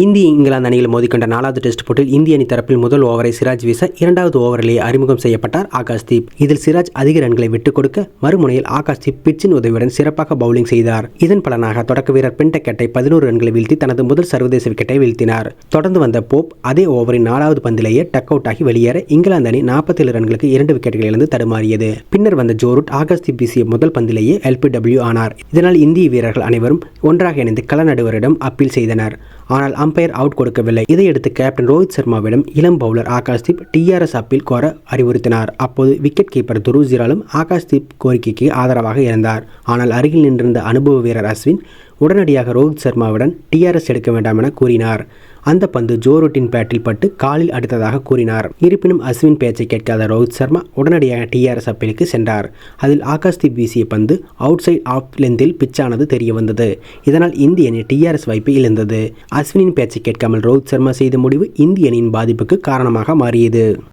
இந்திய இங்கிலாந்து அணியில் மோதிக்கொண்ட நாலாவது டெஸ்ட் போட்டியில் இந்திய அணி தரப்பில் முதல் ஓவரை சிராஜ் வீச இரண்டாவது ஓவரிலேயே அறிமுகம் செய்யப்பட்டார் ஆகாஷ்தீப் இதில் சிராஜ் அதிக ரன்களை விட்டுக் கொடுக்க மறுமுனையில் ஆகாஷ்தீப் பிச்சின் உதவியுடன் சிறப்பாக பவுலிங் செய்தார். இதன் பலனாக தொடக்க வீரர் பின்டெக்கெட்டை பதினோரு ரன்களை வீழ்த்தி தனது முதல் சர்வதேச விக்கெட்டை வீழ்த்தினார். தொடர்ந்து வந்த போப் அதே ஓவரின் நாலாவது பந்திலேயே டக் அவுட் ஆகி வெளியேற இங்கிலாந்து அணி நாற்பத்தேழு ரன்களுக்கு இரண்டு விக்கெட்டுகள் இழந்து தடுமாறியது. பின்னர் வந்த ஜோரூட் ஆகாஷ்தீப் வீசிய முதல் பந்திலேயே எல்பிடபிள்யூ ஆனார். இதனால் இந்திய வீரர்கள் அனைவரும் ஒன்றாக இணைந்து கள நடுவரிடம் அப்பீல் செய்தனர். ஆனால் அம்பையர் அவுட் கொடுக்கவில்லை. இதையடுத்து கேப்டன் ரோஹித் சர்மாவிடம் இளம் பவுலர் ஆகாஷ்தீப் டிஆர்எஸ் அப்பீல் கோர அறிவுறுத்தினார். அப்போது விக்கெட் கீப்பர் துருஜிராலும் ஆகாஷ்தீப் கோரிக்கைக்கு ஆதரவாக இருந்தார். ஆனால் அருகில் நின்றிருந்த அனுபவ வீரர் அஸ்வின் உடனடியாக ரோஹித் சர்மாவுடன் டிஆர்எஸ் எடுக்க வேண்டாம் என கூறினார். அந்த பந்து ஜோ ரூட்டின் பேட்டில் பட்டு காலில் அடித்ததாக கூறினார். இருப்பினும் அஸ்வின் பேச்சை கேட்காத ரோஹித் சர்மா உடனடியாக டிஆர்எஸ் அப்பீலுக்கு சென்றார். அதில் ஆகாஷ்தீப் வீசிய பந்து அவுட் சைட் ஆஃப் லெந்தில் பிச்சானது தெரிய வந்தது இதனால் இந்திய அணி டிஆர்எஸ் வாய்ப்பை இழந்தது. அஸ்வினின் பேச்சை கேட்காமல் ரோஹித் சர்மா செய்த முடிவு இந்திய அணியின் பாதிப்புக்கு காரணமாக மாறியது.